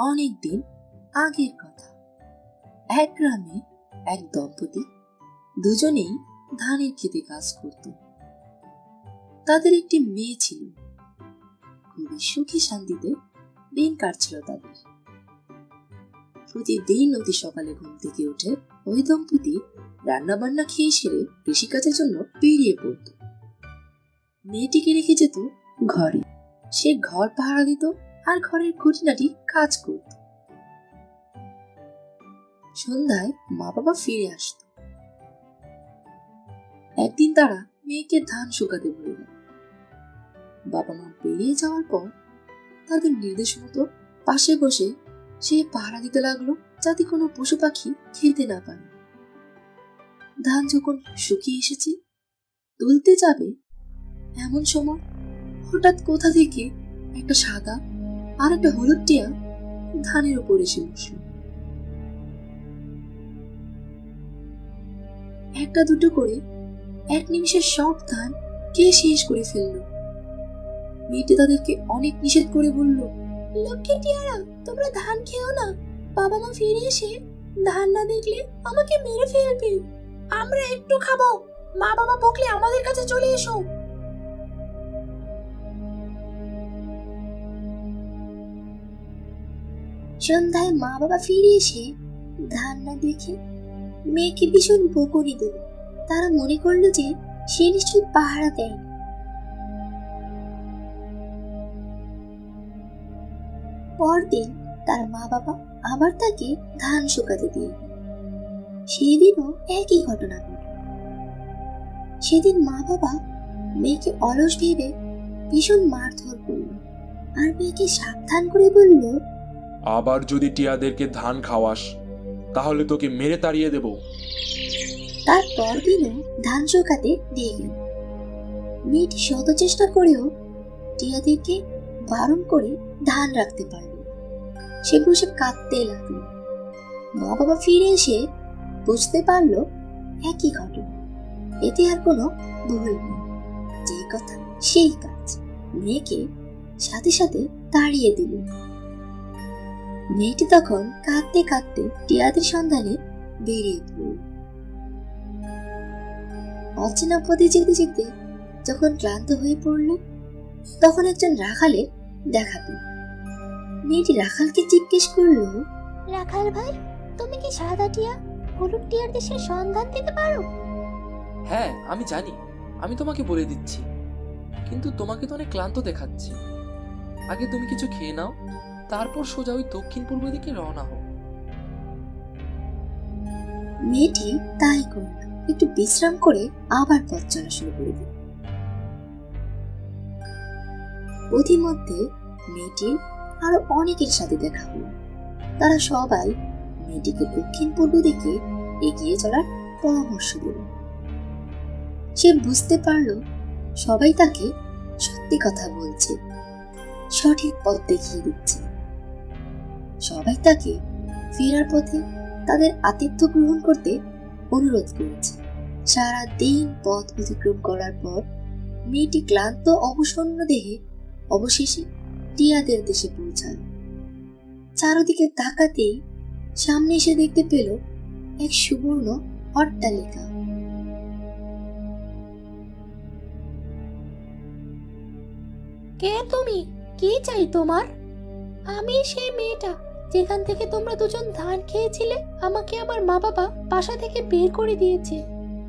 অনেক দিন আগের কথা। এক গ্রামে এক দম্পতি দুজনেই ধানের খেতে কাজ করত। তাদের একটি মেয়ে ছিল। খুবই সুখী শান্তিতে দিন কাটছিল তাদের। প্রতিদিন অতি সকালে ঘুম থেকে উঠে ওই দম্পতি রান্না বান্না খেয়ে সেরে কৃষিকাজের জন্য বেরিয়ে পড়ত। মেয়েটিকে রেখে যেত ঘরে। সে ঘর পাহারা দিত আর ঘরের খুঁটিনাটি কাজ করত। সন্ধ্যায় মা বাবা ফিরে আসত। একদিন তারা মেয়েকে ধান শুকাতে বলল বাবা মা বেরিয়ে যাওয়ার পর তাদের নির্দেশ মতো পাশে বসে সে পাহারা দিতে লাগল যাতে কোনো পশু পাখি খেতে না পারে। ধান যখন শুকিয়ে এসেছে তুলতে যাবে এমন সময় হঠাৎ কোথা থেকে একটা সাদা আর একটা হলুদ টিয়া ধানের উপর এসে বসল। একটা দুটো করে এক নিমিষে সব ধান কে শেষ করে ফেলল? মেয়েটি তাদেরকে অনেক নিষেধ করে বলল, লক্ষ্মী টিয়ারা, তোমরা ধান খেও না। বাবা মা ফিরে এসে ধান না দেখলে আমাকে মেরে ফেলবে। আমরা একটু খাব। মা বাবা বকলে আমাদের কাছে চলে এসো। সন্ধ্যায় মা বাবা ফিরে এসে ধান না দেখে মেয়েকে ভীষণ বকুনি দিল। তারা মনে করল যে সে নিশ্চয়ই পাহারা দেয়নি পরদিন তার মা বাবা আবার তাকে ধান শুকাতে দিয়ে সেদিনও একই ঘটনা ঘটল। সেদিন মা বাবা মেয়েকে অলস ভেবে ভীষণ মারধর করল আর মেয়েকে সাবধান করে বলল আবার যদি টিয়াদেরকে ধান খাওয়াস, তাহলে তোকে মেরে তাড়িয়ে দেব। তার পরদিনও ধান শুকাতে দিয়ে গেল। মেয়েটি শত চেষ্টা করেও টিয়াদেরকে বারণ করে ধান রাখতে পারল না। সে কাঁদতে লাগল। মা বাবা ফিরে এসে বুঝতে পারল একই ঘটনা। এতে আর কোনো ভুল নেই। যে কথা সেই কাজ মেয়েকে সাথে সাথে তাড়িয়ে দিল। মেয়েটি তখন কাঁদতে কাঁদতে টিয়াদের সন্ধানে বেরিয়ে পড়ল। অচেনা পথে যেতে যেতে যখন ক্লান্ত হয়ে পড়ল তখন একজন রাখালে দেখা পেল। মেয়েটি রাখালকে জিজ্ঞেস করল রাখাল ভাই তুমি কি সাদা টিয়া হলুদ টিয়ার দেশের সন্ধান দিতে পারো? হ্যাঁ আমি জানি। আমি তোমাকে বলে দিচ্ছি। কিন্তু তোমাকে তো অনেক ক্লান্ত দেখাচ্ছে। আগে তুমি কিছু খেয়ে নাও। তারপর সোজা ওই দক্ষিণ পূর্ব দিকে রওনা হও। মেয়েটি তাই করল। একটু বিশ্রাম করে আবার পথ চলা শুরু করে দিল। মেয়েটির আরও অনেকের সাথে দেখা হলো। তারা সবাই মেয়েটিকে দক্ষিণ পূর্ব দিকে এগিয়ে চলার পরামর্শ দিল। সে বুঝতে পারল সবাই তাকে সত্যি কথা বলছে, সঠিক পথ দেখিয়ে দিচ্ছে। সবাই তাকে ফেরার পথে তাদের আতিথ্য গ্রহণ করতে অনুরোধ করেছে। সারা দিন পথ অতিক্রম করার পর মেয়েটি ক্লান্ত, অবসন্ন দেহে অবশেষে টিয়াদের দেশে পৌঁছায় চারদিকে তাকাতেই সামনে এসে দেখতে পেল এক সুবর্ণ অট্টালিকা। কে তুমি? কি চাই তোমার? আমি সেই মেয়েটা। যেখান থেকে তোমরা দুজন ধান খেয়েছিলে, আমাকে আমার মা বাবা বাসা থেকে বের করে দিয়েছে।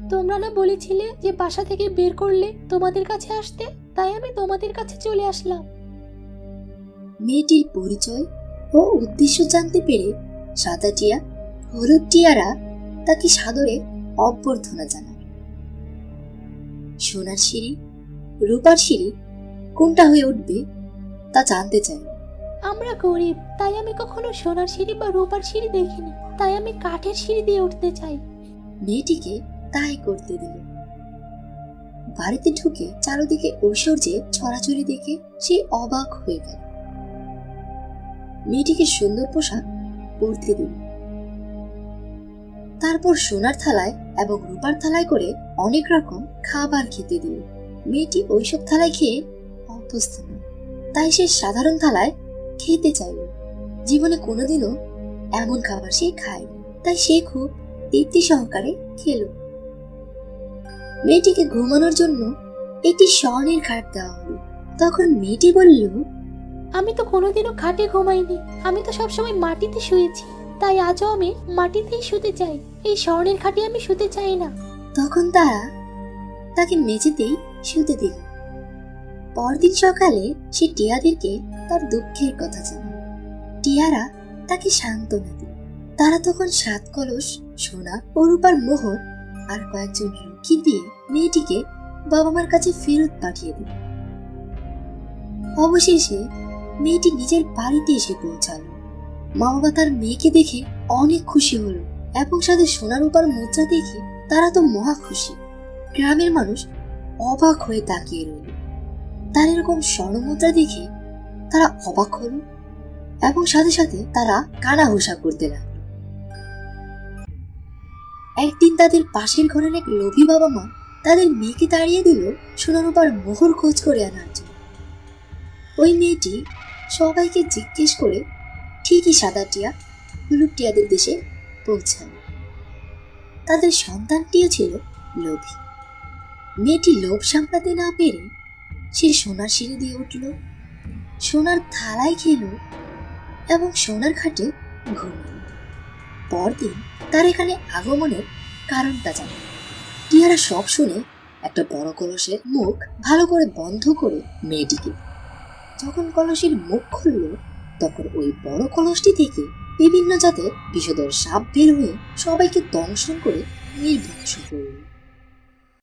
তোমরা না বলেছিলে যে বাসা থেকে বের করলে তোমাদের কাছে আসতে? তাই আমি তোমাদের কাছে চলে আসলাম। মেয়েটির পরিচয় ও উদ্দেশ্য জানতে পেরে সাদা টিয়া হলুদ টিয়ারা তাকে সাদরে অভ্যর্থনা জানায়। সোনার সিঁড়ি, রূপার সিঁড়ি কোনটা হয়ে উঠবে তা জানতে চাই আমরা গরিব, তাই আমি কখনো সোনার সিঁড়ি বা রূপার সিঁড়ি দেখিনি। তাই আমি কাঠের সিঁড়ি দিয়ে উঠতে চাই। মেয়েটিকে তাই করতে দিল। বাড়িতে ঢুকে চারদিকে ঐশ্বর্যে ছড়াছড়ি দেখে সে অবাক হয়ে গেল। মেয়েটিকে সুন্দর পোশাক পরতে দিল। তারপর সোনার থালায় এবং রূপার থালায় করে অনেক রকম খাবার খেতে দিল। মেয়েটি ওইসব থালায় খেয়ে অভ্যস্ত তাই সে সাধারণ থালায় খেতে চাইল জীবনে কোনোদিনও এমন খাবার সে খায়নি তাই সে খুব তৃপ্তি সহকারে খেলো। মেয়েটিকে ঘুমানোর জন্য একটি স্বর্ণের খাট দেওয়া হলো। তখন মেয়েটি বলল আমি তো কোনোদিনও খাটে ঘুমাইনি। আমি তো সবসময় মাটিতে শুয়েছি। তাই আজও আমি মাটিতেই শুতে চাই। এই স্বর্ণের খাটে আমি শুতে চাই না। তখন তারা তাকে মেঝেতেই শুতে দিল। পরদিন সকালে সে টিয়াদেরকে তার দুঃখের কথা জানায় টিয়ারা তাকে সান্ত্বনা দিল তারা তখন সাত কলস, সোনা ও রূপার মোহর আর কয়েকজন রক্ষী দিয়ে মেয়েটিকে বাবা মার কাছে ফেরত পাঠিয়ে দিল। অবশেষে মেয়েটি নিজের বাড়িতে এসে পৌঁছালো। মা বাবা তার মেয়েকে দেখে অনেক খুশি হলো এবং সাথে সোনা, রূপার মুদ্রা দেখে তারা তো মহা খুশি। গ্রামের মানুষ অবাক হয়ে তাকিয়ে রইল। তার এরকম স্বর্ণমুদ্রা দেখে তারা অবাক হলো এবং সাথে সাথে তারা কানাঘোষা করতে লাগল। একদিন তাদের পাশের ঘরের এক লোভী বাবা মা তাদের মেয়েকে তাড়িয়ে দিল সোনারূপার মোহর খোঁজ করে আনার জন্য। ওই মেয়েটি সবাইকে জিজ্ঞেস করে ঠিকই সাদা টিয়া হলুদ টিয়াদের দেশে পৌঁছালো। তাদের সন্তানটিও ছিল লোভী। মেয়েটি লোভ সামলাতে না পেরে সে সোনার সিঁড়ি দিয়ে উঠল সোনার থালায় খেল এবং সোনার খাটে ঘুমাল পরদিন তার এখানে আগমনের কারণটা জানে। টিয়ারা সব শুনে একটা বড় কলসের মুখ ভালো করে বন্ধ করে মেয়েটিকে। যখন কলসের মুখ খুলল, তখন ওই বড় কলসটি থেকে বিভিন্ন জাতের বিষধর সাপ বের হয়ে সবাইকে দংশন করে নির্বংশ করল।